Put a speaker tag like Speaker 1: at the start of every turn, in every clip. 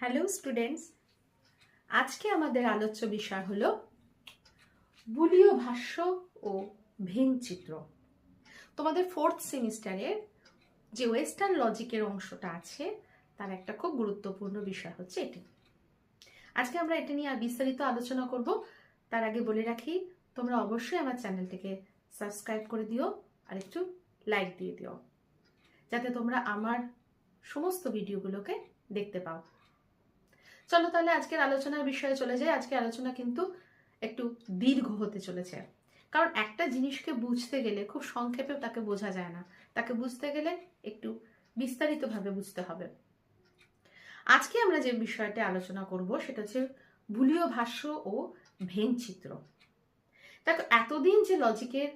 Speaker 1: Hello students, আজকে আমাদের আলোচ্য বিষয় হলো বুলীয় ভাষ্য ও ভেঙচিত্র তোমাদের ফোর্থ সেমিস্টারের যে ওয়েস্টার্ন লজিকের অংশটা আছে, তার একটা খুব গুরুত্বপূর্ণ বিষয় হচ্ছে এটি। আজকে আমরা এটা নিয়ে আর বিস্তারিত আলোচনা করব। তার আগে বলে রাখি, তোমরা অবশ্যই আমার চ্যানেলটিকে সাবস্ক্রাইব করে দিও আর একটু লাইক দিয়ে দিও, যাতে তোমরা আমার সমস্ত ভিডিওগুলোকে দেখতে পাও। চলো তাহলে আজকের আলোচনার বিষয়ে চলে যাই। আজকে আলোচনা কিন্তু একটু দীর্ঘ হতে চলেছে। কারণ একটা জিনিসকে বুঝতে গেলে খুব সংক্ষেপে তাকে বোঝা যায় না। তাকে বুঝতে গেলে একটু বিস্তারিতভাবে বুঝতে হবে। আজকে আমরা যে বিষয়টা আলোচনা করব সেটা হচ্ছে ভুলীয় ভাষ্য ও ভেনচিত্র দেখো, এতদিন যে লজিকের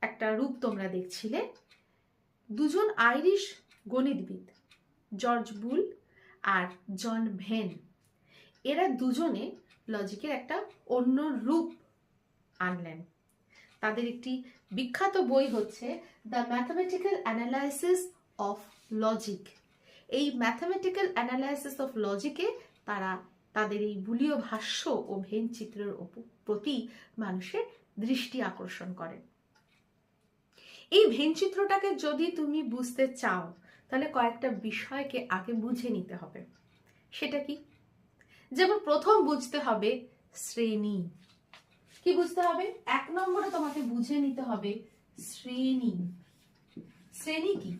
Speaker 1: একটা রূপ তোমরা দেখছিলে, দুজন আইরিশ গণিতবিদ, জর্জ বুল আর জন ভেন। এরা দুজনে লজিকের একটা অন্য রূপ আনলেন। তাদের একটি বিখ্যাত বই হচ্ছে the mathematical analysis of logic এই ম্যাথামেটিক্যাল অ্যানালাইসিস অফ লজিকে তারা তাদের এই বুলীয় ভাষ্য ও ভেন চিত্রের প্রতি মানুষের দৃষ্টি আকর্ষণ করেন এই ভেনচিত্রটাকে যদি তুমি বুঝতে চাও তাহলে কয়েকটা বিষয়কে আগে বুঝে নিতে হবে। সেটা কি? যেমন প্রথম বুঝতে হবে শ্রেণি। কি বুঝতে হবে? এক নম্বরে তোমাকে বুঝে নিতে হবে শ্রেণি। শ্রেণি কি?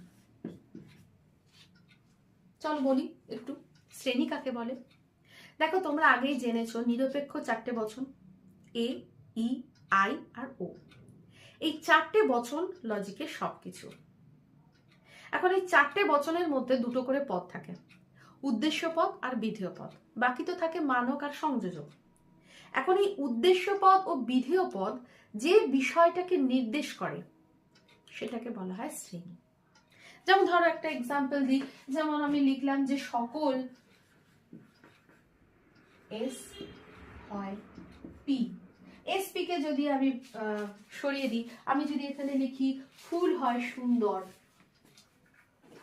Speaker 1: চল বলি একটু। শ্রেণি কাকে বলে? দেখো, তোমরা আগেই জেনেছো নিরপেক্ষ চারটে বচন। এ, ই, আই আর ও। এই চারটে বচন লজিকের সবকিছু। এখন এই চারটে বচনের মধ্যে দুটো করে পদ থাকে। উদ্দেশ্য পদ আর বিধেয় পদ। বাকি তো থাকে মানক আর সংযোজক। এখন এই উদ্দেশ্য পদ ও বিধেয় পদ যে বিষয়টাকে নির্দেশ করে, সেটাকে বলা হয় শ্রেণি। যেমন ধরো একটা এক্সাম্পল দিই, যেমন আমি লিখলাম যে সকল এস হয় পি এসপি কে যদি আমি সরিয়ে দিই, আমি যদি এখানে লিখি, ফুল হয় সুন্দর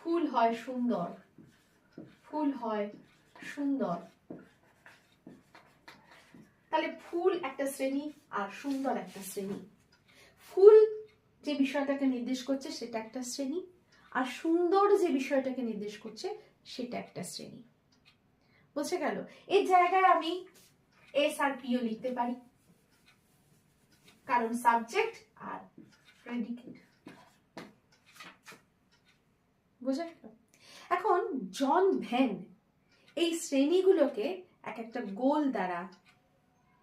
Speaker 1: ফুল হয় সুন্দর। ফুল হয় সুন্দর। তাহলে ফুল একটা শ্রেণি আর সুন্দর একটা শ্রেণি। ফুল যে বিষয়টাকে নির্দেশ করছে সেটা একটা শ্রেণি আর সুন্দর যে বিষয়টাকে নির্দেশ করছে সেটা একটা শ্রেণি। বুঝে গেল? এই জায়গায় আমি এস আর পিও লিখতে পারি। কারণ সাবজেক্ট আর প্রেডিকেট বুঝে এখন জন ভেন এই শ্রেণীগুলোকে এক একটা গোল দ্বারা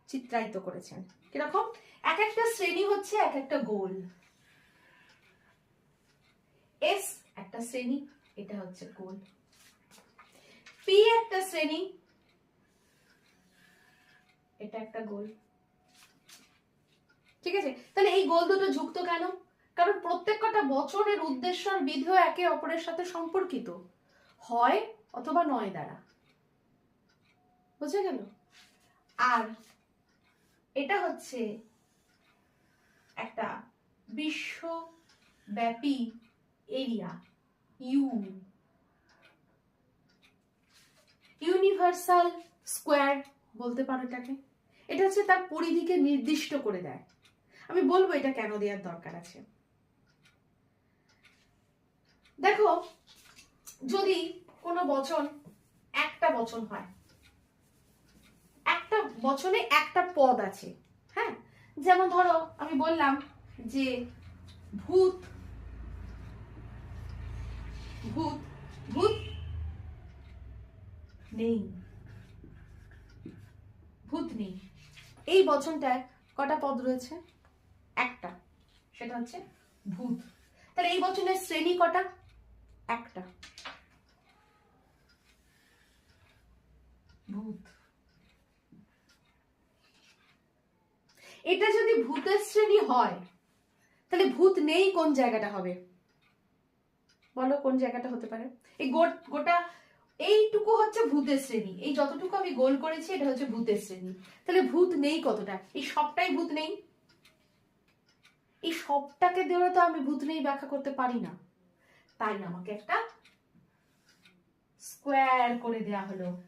Speaker 1: চিত্রায়িত করেছেন। কীরকম? এক একটা শ্রেণি হচ্ছে এক একটা গোল। এস একটা শ্রেণি, এটা হচ্ছে গোল। পি একটা শ্রেণি, এটা একটা গোল। ঠিক আছে? তাহলে এই গোল দুটো যুক্ত কেন? কারণ প্রত্যেকটা বছরের উদ্দেশ্য আর বিধেয় একে অপরের সাথে সম্পর্কিত। হয় অথবা নয় দ্বারা। বুঝে গেল? আর এটা হচ্ছে একটা বিশ্বব্যাপী এরিয়া, ইউ। ইউনিভার্সাল স্কোয়ার বলতে পারো এটাকে। এটা হচ্ছে তার পরিধিকে নির্দিষ্ট করে দেয়। আমি বলব এটা কেন দেওয়ার দরকার আছে। দেখো, যদি কোনো বচন একটা বচন হয়, একটা বচনে একটা পদ আছে হ্যাঁ? যেমন ধরো, আমি বললাম যে ভূত ভূত ভূত নেই। ভূত নেই। এই বচনটায় কটা পদ রয়েছে? একটা। সেটা হচ্ছে ভূত। তাহলে এই বচনের শ্রেণি কটা? একটা। ভূত। এটা যদি ভূতের শ্রেণি হয় তাহলে ভূত নেই কোন জায়গাটা হবে? বলো কোন জায়গাটা হতে পারে? এই গোটা এইটুকু হচ্ছে ভূতের শ্রেণি। এই যতটুকু আমি গোল করেছি এটা হচ্ছে ভূতের শ্রেণি। তাহলে ভূত নেই কতটা? এই সবটাই ভূত নেই? এই সবটাকে দেওয়া তো আমি ভূত নেই ব্যাখ্যা করতে পারি না। তাই আমাকে একটা স্কোয়ার করে দেয়া হলো।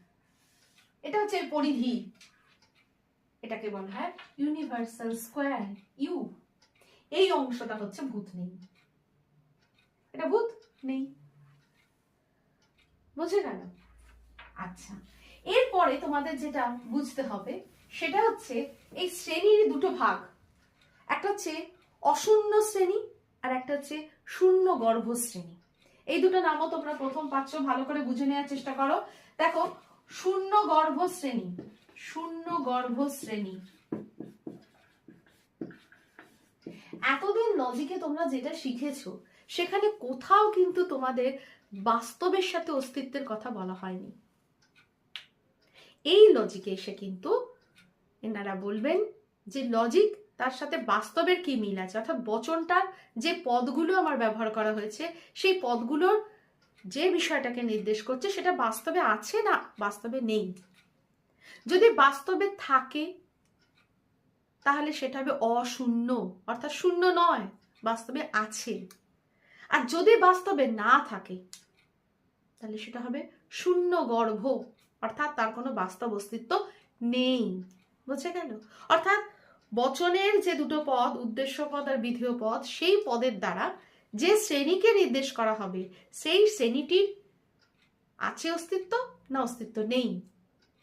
Speaker 1: এটা হচ্ছে পরিধি। এটাকে বলা হয় ইউনিভার্সাল স্কোয়ার ইউ এই অংশটা হচ্ছে ভূত নেই। এটা ভূত নেই। বুঝে গেল? আচ্ছা। এরপরে তোমাদের যেটা বুঝতে হবে, সেটা হচ্ছে এই শ্রেণির দুটো ভাগ। একটা হচ্ছে অশূন্য শ্রেণি আর একটা হচ্ছে শূন্য গর্ভ শ্রেণি এই দুটো নামও তোমরা প্রথম পাচ্ছ, ভালো করে বুঝে নেওয়ার চেষ্টা করো। দেখো, শূন্য গর্ভ শ্রেণি, শূন্য গর্ভ শ্রেণি। এতদিন লজিকে তোমরা যেটা শিখেছো, সেখানে কোথাও কিন্তু তোমাদের বাস্তবের সাথে অস্তিত্বের কথা বলা হয়নি। এই লজিকে এসে কিন্তু এনারা বলবেন যে লজিক তার সাথে বাস্তবের কি মিল আছে? অর্থাৎ বচনটার যে পদগুলো আমার ব্যবহার করা হয়েছে, সেই পদগুলোর যে বিষয়টাকে নির্দেশ করছে, সেটা বাস্তবে আছে না বাস্তবে নেই? যদি বাস্তবে থাকে, তাহলে সেটা হবে অশূন্য। অর্থাৎ শূন্য নয়, বাস্তবে আছে। আর যদি বাস্তবে না থাকে, তাহলে সেটা হবে শূন্য গর্ভ। অর্থাৎ তার কোনো বাস্তব অস্তিত্ব নেই। বুঝে গেল? অর্থাৎ বচনের যে দুটো পদ, উদ্দেশ্য পদ আর বিধেয় পদ, সেই পদের দ্বারা যে শ্রেণীকে নির্দেশ করা হবে, সেই শ্রেণীটির আছে অস্তিত্ব না অস্তিত্ব নেই।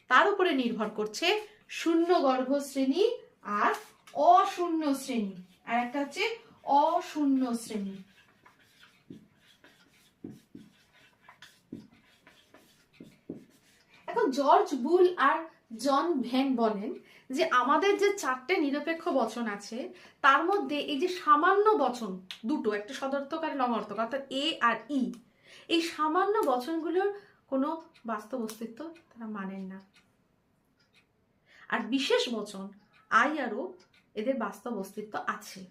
Speaker 1: তার উপরে নির্ভর করছে শূন্য গর্ভ শ্রেণি আর অশূন্য শ্রেণি। আর একটা হচ্ছে অশূন্য শ্রেণি। এখন জর্জ বুল আর জন ভ্যান বলেন যে আমাদের যে চারটে নিরপেক্ষ বচন আছে, তার মধ্যে এই যে সামান্য বচন দুটো, একটা সদর্থক আর লঙর্থক অর্থাৎ এ আর ই, এই সামান্য বচনগুলোর কোনো বাস্তব অস্তিত্ব তারা মানেন না। আর বিশেষ বচন, আই আরও এদের বাস্তব অস্তিত্ব আছে।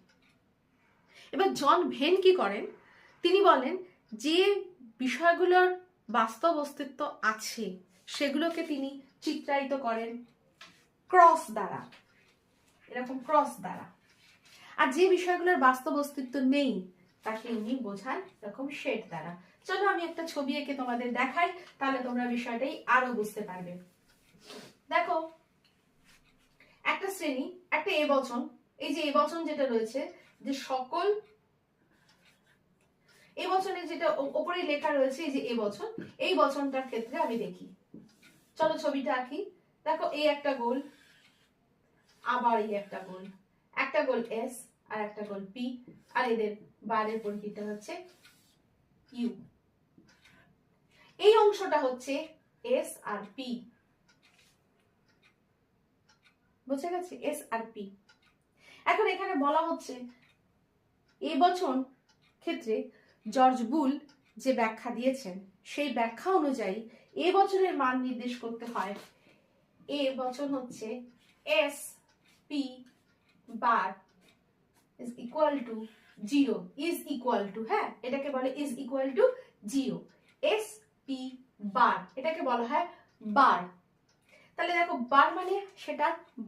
Speaker 1: এবার জন ভেন কি করেন? তিনি বলেন, যে বিষয়গুলোর বাস্তব অস্তিত্ব আছে, সেগুলোকে তিনি চিত্রায়িত করেন। ক্রস দ্বারা। এরকম ক্রস দ্বারা। আর যে বিষয়গুলোর বাস্তব অস্তিত্ব নেই, তাকে উনি বোঝান এরকম শেড দ্বারা। চলো আমি একটা ছবি এঁকে তোমাদের দেখাই, তাহলে তোমরা বিষয়টাই আরও বুঝতে পারবে। দেখো, একটা শ্রেণি, একটা এ বচন, এই যে এ বচন যেটা রয়েছে, যে সকল এ বচনে যেটা ওপরে লেখা রয়েছে, এই যে এ বচন, এই বচনটার ক্ষেত্রে আমি দেখি। চলো ছবিটা আঁকি। দেখো এই একটা গোল আবার এই একটা গোল। একটা গোল এস আর একটা গোল পি আর এদের বারের পরিধিটা হচ্ছে ইউ এই অংশটা হচ্ছে এস আর পি বুঝে গেছে? এস আর পি এখন এখানে বলা হচ্ছে এ বচন ক্ষেত্রে জর্জ বুল যে ব্যাখ্যা দিয়েছেন, সেই ব্যাখ্যা অনুযায়ী এ বছরের মান নির্দেশ করতে হয়। এ বচন হচ্ছে S P bar is equal to zero is equal to হ্যাঁ এটাকে বলে is equal to zero S P bar এটাকে বলা হয় বার তাহলে দেখো বার মানে সেটা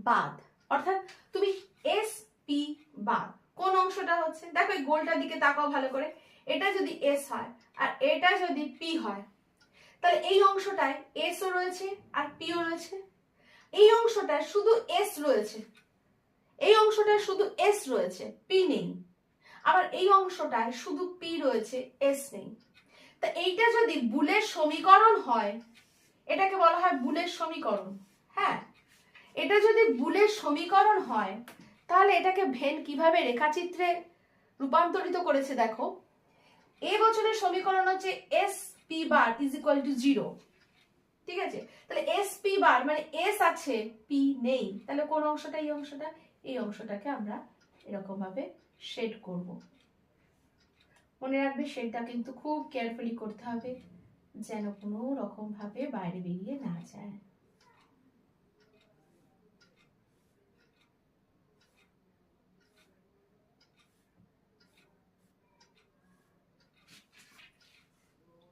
Speaker 1: বাদ, অর্থাৎ তুমি এস পি বাদ কোন অংশটা হচ্ছে? দেখো এই গোলটার দিকে তাকাও ভালো করে, এটা যদি এস হয় আর এটা যদি পি হয়, তাহলে এই অংশটায় এসও রয়েছে আর পিও রয়েছে। এই অংশটায় শুধু এস রয়েছে এই অংশটায় শুধু এস রয়েছে পি নেই। আবার এই অংশটায় শুধু পি রয়েছে এস নেই। তা এইটা যদি বুলের সমীকরণ হয়, এটাকে বলা হয় বুলের সমীকরণ হ্যাঁ? এটা যদি বুলের সমীকরণ হয়, তাহলে এটাকে ভেন কীভাবে রেখাচিত্রে রূপান্তরিত করেছে দেখো? এ বছরের সমীকরণ হচ্ছে S P bar is equal to zero ঠিক আছে? তাহলে এস পি বার মানে এস আছে পি নেই। তাহলে কোন অংশটা? এই অংশটা এই অংশটাকে আমরা এরকম ভাবে শেড করব। মনে রাখবে শেডটা কিন্তু খুব কেয়ারফুলি করতে হবে, যেন কোনো রকম ভাবে বাইরে বেরিয়ে না যায়।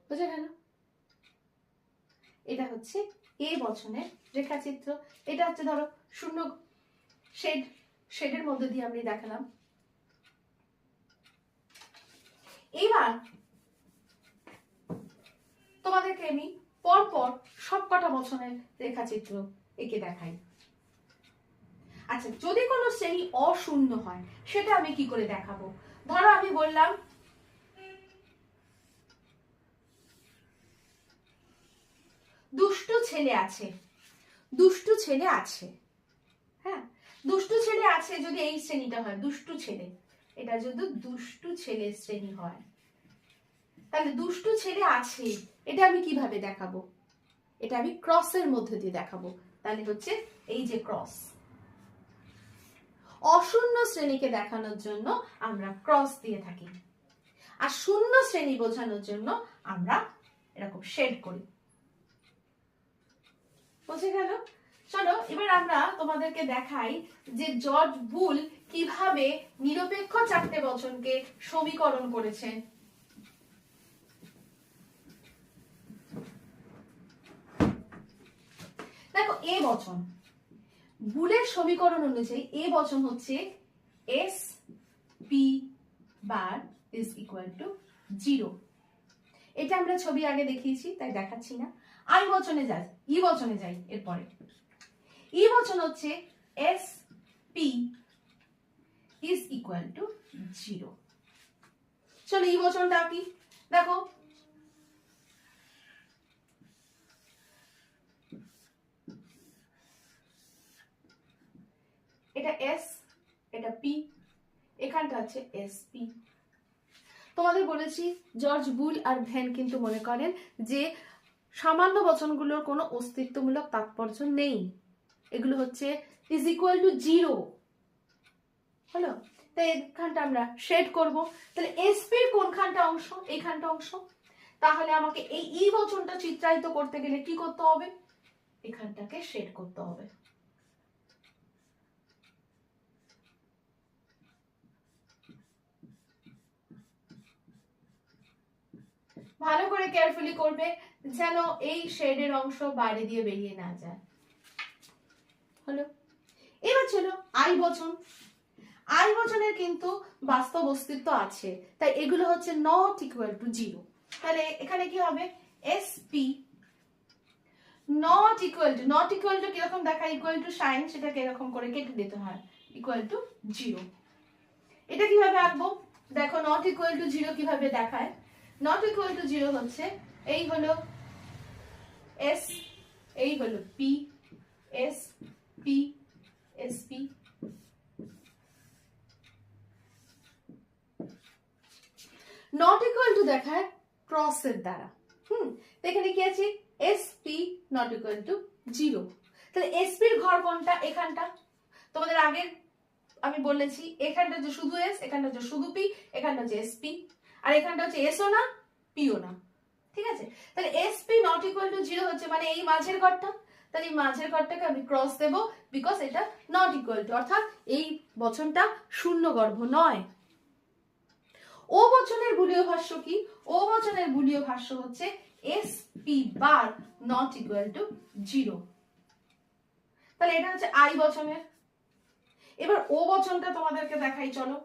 Speaker 1: বোঝা এটা হচ্ছে এ বচনের রেখাচিত্র। এটা হচ্ছে ধরো শূন্য শেড শেডের মধ্যে দিয়ে আমি দেখালাম। এবার তোমাদেরকে আমি পরপর সবকটা বচনের রেখাচিত্র এঁকে দেখাই। আচ্ছা যদি কোনো শ্রেণি অশূন্য হয়, সেটা আমি কি করে দেখাবো? ধরো আমি বললাম, দুষ্টু ছেলে আছে, দুষ্টু ছেলে আছে। দুষ্টু ছেলে আছে যদি এই শ্রেণীটা হয়, দুষ্টু ছেলে। এটা যদি দুষ্টু ছেলে শ্রেণি হয়। তাহলে দুষ্টু ছেলে আছে, এটা আমি কীভাবে দেখাবো? এটা আমি ক্রসের মধ্যে দিয়ে দেখাবো। তাহলে হচ্ছে এই যে ক্রস। অশূন্য শ্রেণীকে দেখানোর জন্য আমরা ক্রস দিয়ে থাকি। আর শূন্য শ্রেণি বোঝানোর জন্য আমরা এরকম শেড করি। বুঝে গেল? চলো, এবার আমরা তোমাদেরকে দেখাই যে জর্জ বুল কীভাবে নিরপেক্ষ চারটে বচনকে সমীকরণ করেছেন। দেখো, এ বচন। বুলের সমীকরণ অনুযায়ী এ বচন হচ্ছে S P bar is equal to zero. এটা আমরা ছবি আগে দেখিয়েছি, তাই দেখাচ্ছি না। আই বচনে যাই, ই বচনে যাই, এরপরে। ই বচন হচ্ছে S P is equal to zero চলো ই বচনটা কি দেখো। এটা এস এটা পি এখানটা হচ্ছে এস পি তোমাদের বলেছি, জর্জ বুল আর ভ্যান কিন্তু মনে করেন যে সামান্য বচনগুলোর কোনো অস্তিত্বমূলক তাৎপর্য নেই। এগুলো হচ্ছে ইজ ইকুয়াল টু জিরো হলো? তাই এখানটা আমরা শেড করব। তাহলে এসপির কোনখানটা অংশ? এইখানটা অংশ। তাহলে আমাকে এই ই বচনটা চিত্রায়িত করতে গেলে কি করতে হবে? এখানটাকে শেড করতে হবে। ভালো করে কেয়ারফুলি করবে যেন এই শেডের অংশ বাইরে দিয়ে বেরিয়ে না যায়। হলো। এবার ছিল আই বচন। আই বচনের কিন্তু বাস্তব অস্তিত্ব আছে। তাই এগুলো হচ্ছে নট ইকুয়াল টু জিরো তাহলে এখানে কি হবে? S P not equal to not equal to কীরকম দেখা ইকুয়াল টু সাইন সেটাকে এরকম করে কেটে দিতে হয়। ইকুয়াল টু জিরো এটা কীভাবে আঁকবো? দেখো নট ইকুয়াল টু জিরো কীভাবে দেখায়? নট ইকুয়াল টু জিরো হচ্ছে, এই হলো এস এই হলো P S S P not equal to দেখায় ক্রসের দ্বারা। হুম এখানে কি আছে? S P not equal to zero তাহলে এসপির ঘর কোনটা? এখানটা। তোমাদের আগের আমি বলেছি, এখানটা যে শুধু এস এখানটা যে শুধু পি এখানটা হচ্ছে এসপি আর এখানটা হচ্ছে এসও না পিও না। ঠিক আছে? তাহলে S P not equal to zero হচ্ছে মানে এই মাঝের ঘরটা। তাহলে এই মাঝের ঘরটাকে আমি ক্রস দেব বিকজ এটা নট ইকুয়াল টু অর্থাৎ এই বচনটা শূন্য গর্ভ নয়। ও বচনের বুলীয় ভাষ্য কি? ও বচনের বুলীয় ভাষ্য হচ্ছে S P bar not equal to zero তাহলে এটা হচ্ছে আই বচনের। এবার ও বচনটা তোমাদেরকে দেখাই, চলো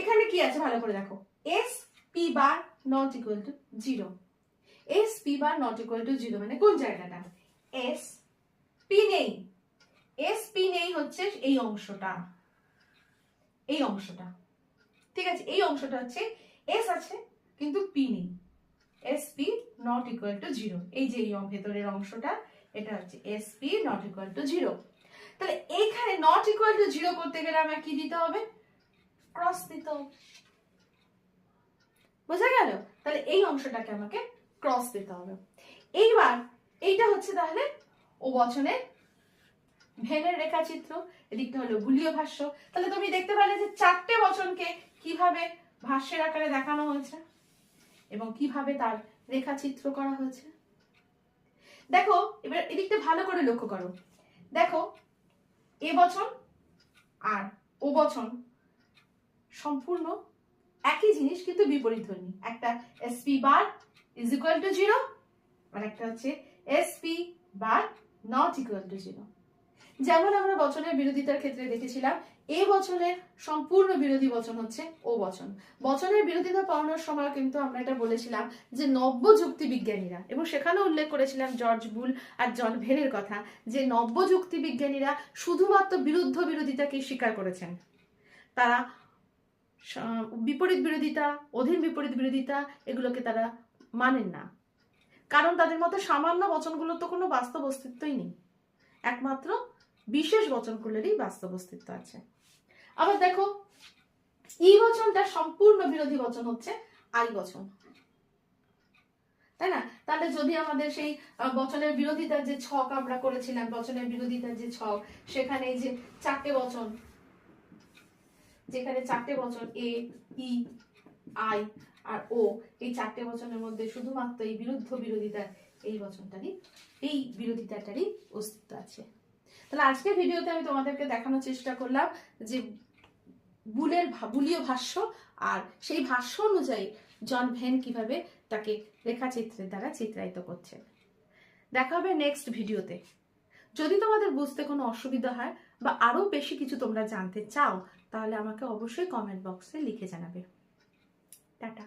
Speaker 1: এখানে কি আছে? ভালো করে দেখো। S P bar not equal to zero S P bar not equal to zero মানে কোন জায়গাটা? এস পি নেই। এস পি নেই হচ্ছে এই অংশটা। এই অংশটা। ঠিক আছে? এই অংশটা হচ্ছে এস আছে, কিন্তু পি নেই। S P not equal to zero এই যে এই ভেতরের অংশটা, এটা হচ্ছে S P not equal to zero তাহলে এইখানে নট ইকুয়াল টু জিরো করতে গেলে আমার কি দিতে হবে? ক্রস দিতে বোঝা গেল? তাহলে এই অংশটাকে আমাকে ক্রস দিতে হবে। এইবার এইটা হচ্ছে তাহলে ও বচনের ভেনের রেখাচিত্র, এদিকটা হলো বুলীয় ভাষ্য। তাহলে তুমি দেখতে পেলে যে চারটে বচনকে কীভাবে ভাষ্যের আকারে দেখানো হয়েছে এবং কীভাবে তার রেখাচিত্র করা হয়েছে। দেখো, এবার এদিকটা ভালো করে লক্ষ্য করো। দেখো, এ বচন আর ও বচন সম্পূর্ণ একই জিনিস, কিন্তু বিপরীত ধ্বনি একটা S P bar is equal to zero আর একটা হচ্ছে S P bar not equal to zero যেমন আমরা বচনের বিরোধিতার ক্ষেত্রে দেখেছিলাম, এ বচনের সম্পূর্ণ বিরোধী বচন হচ্ছে ও বচন। বচনের বিরোধিতা পাওয়ানোর সময় কিন্তু আমরা এটা বলেছিলাম যে নব্য যুক্তি বিজ্ঞানীরা, এবং সেখানে উল্লেখ করেছিলাম জর্জ বুল আর জন ভেনের কথা যে নব্য যুক্তি বিজ্ঞানীরা শুধুমাত্র বিরুদ্ধ বিরোধিতাকে স্বীকার করেছেন। তারা বিপরীত বিরোধিতা, অধীন বিপরীত বিরোধিতা এগুলোকে তারা মানেন না। কারণ তাদের মতে সামান্য বচনগুলোর তো কোনো বাস্তব অস্তিত্বই নেই। একমাত্র বিশেষ বচনগুলোরই বাস্তব অস্তিত্ব আছে। আবার দেখো, ই বচনটা সম্পূর্ণ বিরোধী বচন হচ্ছে আই বচন। তাই না? তাহলে যদি আমাদের সেই বচনের বিরোধিতার যে ছক আমরা করেছিলাম, বচনের বিরোধিতার যে ছক, সেখানে যে চারটে বচন যেখানে চারটে বচন এ, ই, আই আর ও, এই চারটে বচনের মধ্যে শুধুমাত্র এই বিরুদ্ধ বিরোধিতার এই বচনটারই, এই বিরোধিতাটারই অস্তিত্ব আছে। তাহলে আজকের ভিডিওতে আমি তোমাদেরকে দেখানোর চেষ্টা করলাম যে বুলের বুলীয় ভাষ্য আর সেই ভাষ্য অনুযায়ী জন ভেন কীভাবে তাকে রেখাচিত্রের দ্বারা চিত্রায়িত করছে দেখা হবে নেক্সট ভিডিওতে। যদি তোমাদের বুঝতে কোনো অসুবিধা হয় বা আরও বেশি কিছু তোমরা জানতে চাও তাহলে আমাকে অবশ্যই কমেন্ট বক্সে লিখে জানাবে। টাটা।